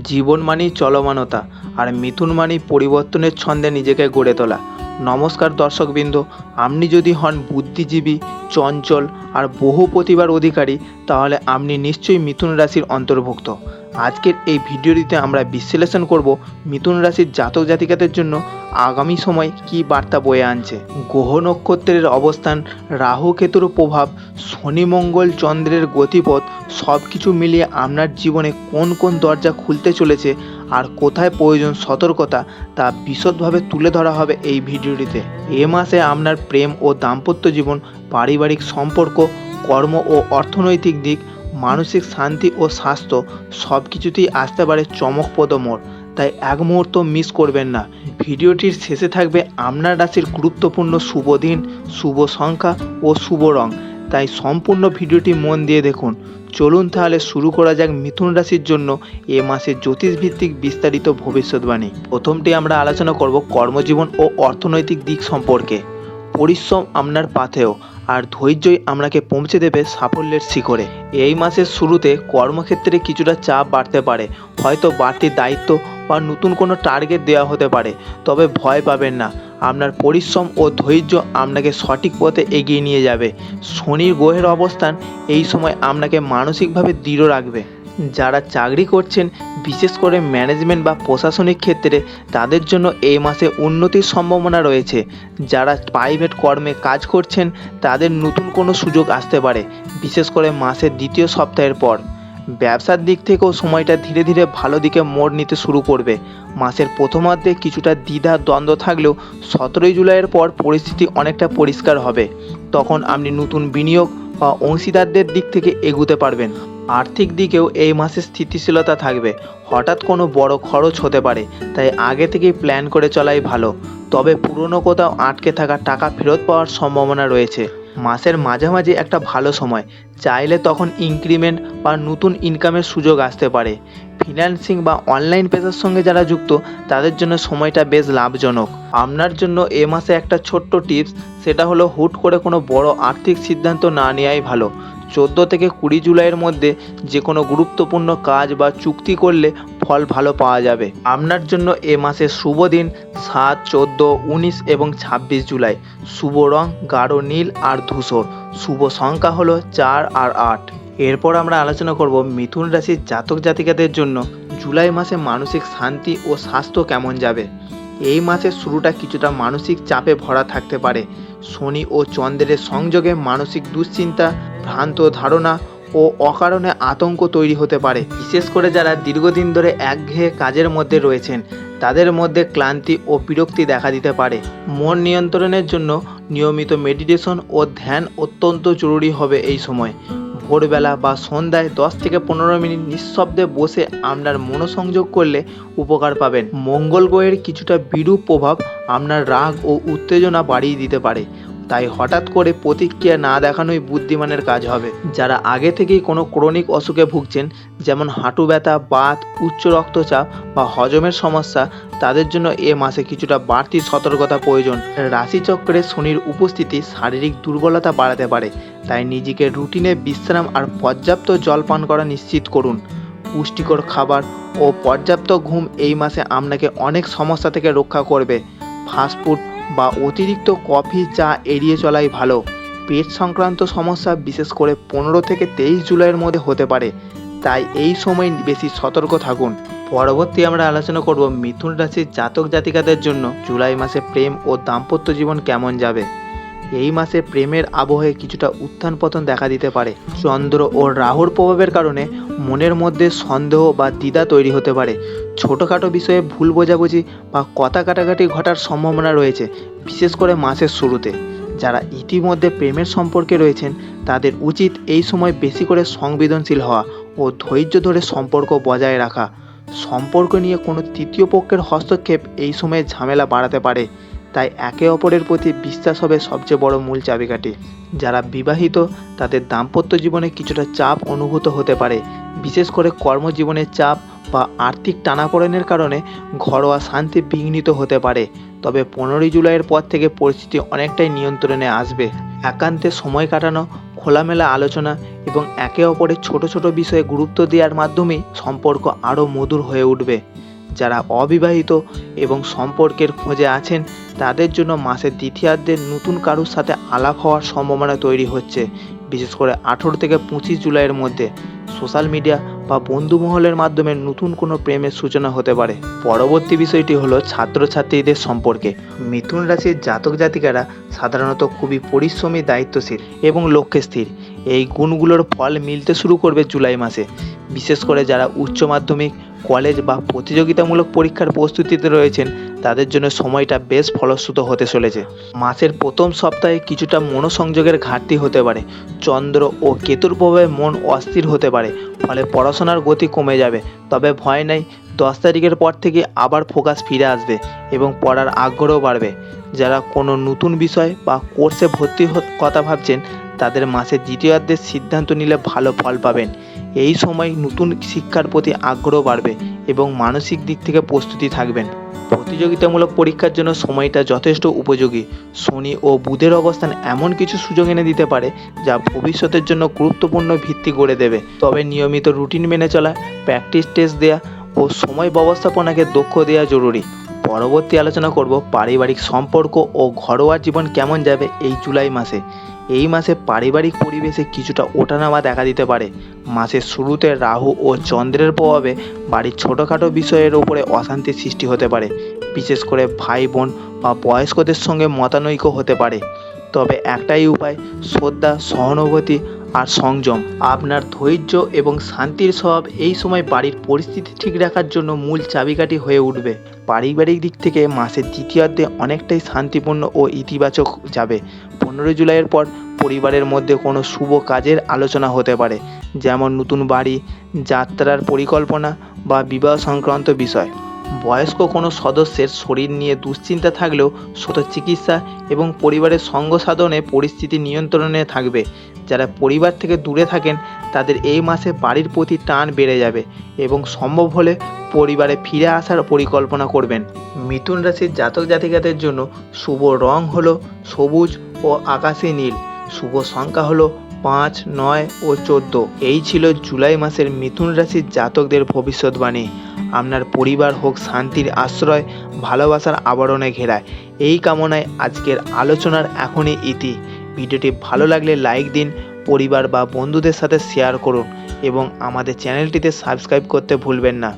জীবন মানেই চলমানতা আর মিথুন মানেই পরিবর্তনের ছন্দে নিজেকে গড়ে তোলা। নমস্কার দর্শকবৃন্দ, আপনি যদি হন বুদ্ধিজীবী, চঞ্চল আর বহু প্রতিভার অধিকারী, তাহলে আপনি নিশ্চয়ই মিথুন রাশির অন্তর্ভুক্ত। আজকের এই ভিডিওটিতে আমরা বিশ্লেষণ করব মিথুন রাশির জাতক জাতিকাদের জন্য আগামী সময় কী বার্তা বয়ে আনছে। গ্রহ নক্ষত্রের অবস্থান, রাহু কেতুর প্রভাব, শনি মঙ্গল চন্দ্রের গতিপথ সব কিছু মিলিয়ে আপনার জীবনে কোন কোন দরজা খুলতে চলেছে আর কোথায় প্রয়োজন সতর্কতা তা বিশদভাবে তুলে ধরা হবে এই ভিডিওটিতে। এ মাসে আপনার প্রেম ও দাম্পত্য জীবন, পারিবারিক সম্পর্ক, কর্ম ও অর্থনৈতিক দিক মানসিক শান্তি ও স্বাস্থ্য সব কিছুতেই আসতে পারে চমকপ্রদ মোড়। তাই এক মুহূর্ত মিস করবেন না। ভিডিওটির শেষে থাকবে আপনার রাশির গুরুত্বপূর্ণ শুভ দিন, শুভ সংখ্যা ও শুভ রং। তাই সম্পূর্ণ ভিডিওটি মন দিয়ে দেখুন। চলুন তাহলে শুরু করা যাক মিথুন রাশির জন্য এ মাসে জ্যোতিষভিত্তিক বিস্তারিত ভবিষ্যৎবাণী। প্রথমটি আমরা আলোচনা করব কর্মজীবন ও অর্থনৈতিক দিক সম্পর্কে। পরিশ্রম আপনার পাথেও আর ধৈর্যই আপনাকে পৌঁছে দেবে সাফল্যের শিখরে। এই মাসের শুরুতে কর্মক্ষেত্রে কিছুটা চাপ বাড়তে পারে। হয়তো বাড়তি দায়িত্ব বা নতুন কোনো টার্গেট দেওয়া হতে পারে। তবে ভয় পাবেন না। আপনার পরিশ্রম ও ধৈর্য আপনাকে সঠিক পথে এগিয়ে নিয়ে যাবে। শনির গ্রহের অবস্থান এই সময় আপনাকে মানসিকভাবে দৃঢ় রাখবে। যারা চাকরি করছেন, বিশেষ করে ম্যানেজমেন্ট বা প্রশাসনিক ক্ষেত্রে, তাদের জন্য এই মাসে উন্নতির সম্ভাবনা রয়েছে। যারা প্রাইভেট কর্মে কাজ করছেন, তাদের নতুন কোনো সুযোগ আসতে পারে, বিশেষ করে মাসের দ্বিতীয় সপ্তাহের পর। ব্যবসার দিক থেকেও সময়টা ধীরে ধীরে ভালো দিকে মোড় নিতে শুরু করবে। মাসের প্রথমার্ধে কিছুটা দ্বিধা দ্বন্দ্ব থাকলেও সতেরোই জুলাইয়ের পর পরিস্থিতি অনেকটা পরিষ্কার হবে। তখন আপনি নতুন বিনিয়োগ বা অংশীদারদের দিক থেকে এগুতে পারবেন। আর্থিক দিকেও এই মাসে স্থিতিশীলতা থাকবে। হঠাৎ কোনো বড় খরচ হতে পারে, তাই আগে থেকেই প্ল্যান করে চলাই ভালো। তবে পুরনো কোথাও আটকে থাকা টাকা ফেরত পাওয়ার সম্ভাবনা রয়েছে। মাসের মাঝামাঝি একটা ভালো সময়, চাইলে তখন ইনক্রিমেন্ট বা নতুন ইনকামের সুযোগ আসতে পারে। ফিন্যান্সিং বা অনলাইন পেশার সঙ্গে যারা যুক্ত, তাদের জন্য সময়টা বেশ লাভজনক। আপনার জন্য এ মাসে একটা ছোট্ট টিপস, সেটা হলো হুট করে কোনো বড় আর্থিক সিদ্ধান্ত না নেওয়াই ভালো। চোদ্দ থেকে কুড়ি জুলাইয়ের মধ্যে যে কোনো গুরুত্বপূর্ণ কাজ বা চুক্তি করলে ফল ভালো পাওয়া যাবে। আপনার জন্য এ মাসে শুভ দিন সাত, চোদ্দ, উনিশ এবং ছাব্বিশ জুলাই। শুভ রং, গাঢ় নীল আর ধূসর। শুভ সংখ্যা হলো চার আর আট। এরপর আমরা আলোচনা করব মিথুন রাশির জাতক জাতিকাদের জন্য জুলাই মাসে মানসিক শান্তি ও স্বাস্থ্য কেমন যাবে। এই মাসের শুরুটা কিছুটা মানসিক চাপে ভরা থাকতে পারে। শনি ও চন্দ্রের সংযোগে মানসিক দুশ্চিন্তা ভ্রান্ত ধারণা ও অকারণে আতঙ্ক তৈরি হতে পারে। বিশেষ করে যারা দীর্ঘদিন ধরে একঘেয়ে কাজের মধ্যে রয়েছেন, তাদের মধ্যে ক্লান্তি ও বিরক্তি দেখা দিতে পারে। মন নিয়ন্ত্রণের জন্য নিয়মিত মেডিটেশন ও ধ্যান অত্যন্ত জরুরি হবে এই সময়। ভোরবেলা বা সন্ধ্যায় দশ থেকে পনেরো মিনিট নিঃশব্দে বসে আপনার মনোসংযোগ করলে উপকার পাবেন। মঙ্গল গ্রহের কিছুটা বিরূপ প্রভাব আপনার রাগ ও উত্তেজনা বাড়িয়ে দিতে পারে। তাই হঠাৎ করে প্রতিক্রিয়া না দেখানোই বুদ্ধিমানের কাজ হবে। যারা আগে থেকেই কোনো ক্রনিক অসুখে ভুগছেন, যেমন হাঁটু ব্যথা, বাত, উচ্চ রক্তচাপ বা হজমের সমস্যা, তাদের জন্য এ মাসে কিছুটা বাড়তি সতর্কতা প্রয়োজন। রাশিচক্রে শনির উপস্থিতি শারীরিক দুর্বলতা বাড়াতে পারে, তাই নিজেকে রুটিনে বিশ্রাম আর পর্যাপ্ত জল পান করা নিশ্চিত করুন। পুষ্টিকর খাবার ও পর্যাপ্ত ঘুম এই মাসে আপনাকে অনেক সমস্যা থেকে রক্ষা করবে। ফাস্টফুড বা অতিরিক্ত কফি, চা এড়িয়ে চলাই ভালো। পেট সংক্রান্ত সমস্যা বিশেষ করে পনেরো থেকে তেইশ জুলাইয়ের মধ্যে হতে পারে। তাই এই সময় বেশি সতর্ক থাকুন। পরবর্তী আমরা আলোচনা করব মিথুন রাশির জাতক জাতিকাদের জন্য জুলাই মাসে প্রেম ও দাম্পত্য জীবন কেমন যাবে। এই মাসে প্রেমের আবহে কিছুটা উত্থান পতন দেখা দিতে পারে। চন্দ্র ও রাহুর প্রভাবের কারণে মনের মধ্যে সন্দেহ বা দ্বিধা তৈরি হতে পারে। ছোটোখাটো বিষয়ে ভুল বোঝাবুঝি বা কথা কাটাকাটি ঘটার সম্ভাবনা রয়েছে, বিশেষ করে মাসের শুরুতে। যারা ইতিমধ্যে প্রেমের সম্পর্কে রয়েছেন, তাদের উচিত এই সময় বেশি করে সংবেদনশীল হওয়া ও ধৈর্য ধরে সম্পর্ক বজায় রাখা। সম্পর্ক নিয়ে কোনো তৃতীয় পক্ষের হস্তক্ষেপ এই সময়ে ঝামেলা বাড়াতে পারে। তাই একে অপরের প্রতি বিশ্বাস হবে সবচেয়ে বড় মূল চাবিকাঠি। যারা বিবাহিত, তাদের দাম্পত্য জীবনে কিছুটা চাপ অনুভূত হতে পারে। বিশেষ করে কর্মজীবনের চাপ বা আর্থিক টানাপোড়েনের কারণে ঘরোয়া শান্তি বিঘ্নিত হতে পারে। তবে পনেরোই জুলাইয়ের পর থেকে পরিস্থিতি অনেকটাই নিয়ন্ত্রণে আসবে। একান্তে সময় কাটানো, খোলামেলা আলোচনা এবং একে অপরের ছোট ছোট বিষয়ে গুরুত্ব দেওয়ার মাধ্যমে সম্পর্ক আরও মধুর হয়ে উঠবে। যারা অবিবাহিত এবং সম্পর্কের খোঁজে আছেন, তাদের জন্য মাসের দ্বিতীয়ার্ধে নতুন কারুর সাথে আলাপ হওয়ার সম্ভাবনা তৈরি হচ্ছে, বিশেষ করে আঠেরো থেকে পঁচিশ জুলাইয়ের মধ্যে। সোশ্যাল মিডিয়া বা বন্ধু মহলের মাধ্যমে নতুন কোনো প্রেমের সূচনা হতে পারে। পরবর্তী বিষয়টি হলো ছাত্রছাত্রীদের সম্পর্কে। মিথুন রাশির জাতক জাতিকারা সাধারণত খুবই পরিশ্রমী, দায়িত্বশীল এবং লক্ষ্যে স্থির। এই গুণগুলোর ফল মিলতে শুরু করবে জুলাই মাসে। বিশেষ করে যারা উচ্চ মাধ্যমিক কলেজ বা প্রতিযোগিতামূলক পরীক্ষার প্রস্তুতিতে রয়েছেন, তাদের জন্য সময়টা বেশ ফলশ্রুত হতে চলেছে। মাসের প্রথম সপ্তাহে কিছুটা মনোসংযোগের ঘাটতি হতে পারে। চন্দ্র ও কেতুর প্রভাবে মন অস্থির হতে পারে, ফলে পড়াশোনার গতি কমে যাবে। তবে ভয় নেই, দশ তারিখের পর থেকে আবার ফোকাস ফিরে আসবে এবং পড়ার আগ্রহ বাড়বে। যারা কোনো নতুন বিষয় বা কোর্সে ভর্তি কথা ভাবছেন, তাদের মাসের দ্বিতীয়ার্ধের সিদ্ধান্ত নিলে ভালো ফল পাবেন। এই সময় নতুন শিক্ষার প্রতি আগ্রহ বাড়বে এবং মানসিক দিক থেকে প্রস্তুতি থাকবেন। প্রতিযোগিতামূলক পরীক্ষার জন্য সময়টা যথেষ্ট উপযোগী। শনি ও বুধের অবস্থান এমন কিছু সুযোগ এনে দিতে পারে যা ভবিষ্যতের জন্য গুরুত্বপূর্ণ ভিত্তি গড়ে দেবে। তবে নিয়মিত রুটিন মেনে চলা, প্র্যাকটিস টেস্ট দেওয়া ও সময় ব্যবস্থাপনাকে দক্ষ দেওয়া জরুরি। পরবর্তী আলোচনা করব পারিবারিক সম্পর্ক ও ঘরোয়া জীবন কেমন যাবে এই জুলাই মাসে। এই মাসে পারিবারিক পরিবেশে কিছুটা ওঠানামা দেখা দিতে পারে। মাসের শুরুতে রাহু ও চন্দ্রের প্রভাবে বাড়ির ছোটোখাটো বিষয়ের উপরে অশান্তির সৃষ্টি হতে পারে। বিশেষ করে ভাই, বোন বা বয়স্কদের সঙ্গে মতানৈক্য হতে পারে। তবে একটাই উপায়, শ্রদ্ধা, সহানুভূতি আর সংযম। আপনার ধৈর্য এবং শান্তির স্বভাব এই সময় বাড়ির পরিস্থিতি ঠিক রাখার জন্য মূল চাবিকাঠি হয়ে উঠবে। পারিবারিক দিক থেকে মাসের দ্বিতীয়ার্ধে অনেকটাই শান্তিপূর্ণ ও ইতিবাচক যাবে। পনেরোই জুলাইয়ের পর পরিবারের মধ্যে কোনো শুভ কাজের আলোচনা হতে পারে, যেমন নতুন বাড়ি, যাত্রার পরিকল্পনা বা বিবাহ সংক্রান্ত বিষয়। বয়স্ক কোনো সদস্যের শরীর নিয়ে দুশ্চিন্তা থাকলেও শত চিকিৎসা এবং পরিবারের সঙ্গ সাধনে পরিস্থিতি নিয়ন্ত্রণে থাকবে। যারা পরিবার থেকে দূরে থাকেন, তাদের এই মাসে বাড়ির প্রতি টান বেড়ে যাবে এবং সম্ভব হলে পরিবারে ফিরে আসার পরিকল্পনা করবেন। মিথুন রাশির জাতক জাতিকাদের জন্য শুভ রং হলো সবুজ ও আকাশি নীল। শুভ সংখ্যা হলো পাঁচ, নয় ও চোদ্দ। এই ছিল জুলাই মাসের মিথুন রাশির জাতকদের ভবিষ্যৎবাণী। আপনার পরিবার হোক শান্তির আশ্রয়, ভালোবাসার আবরণে ঘেরায় এই কামনায় আজকের আলোচনার এখনই ইতি। ভিডিওটি ভালো লাগলে লাইক দিন, পরিবার বা বন্ধুদের সাথে শেয়ার করুন এবং আমাদের চ্যানেলটিতে সাবস্ক্রাইব করতে ভুলবেন না।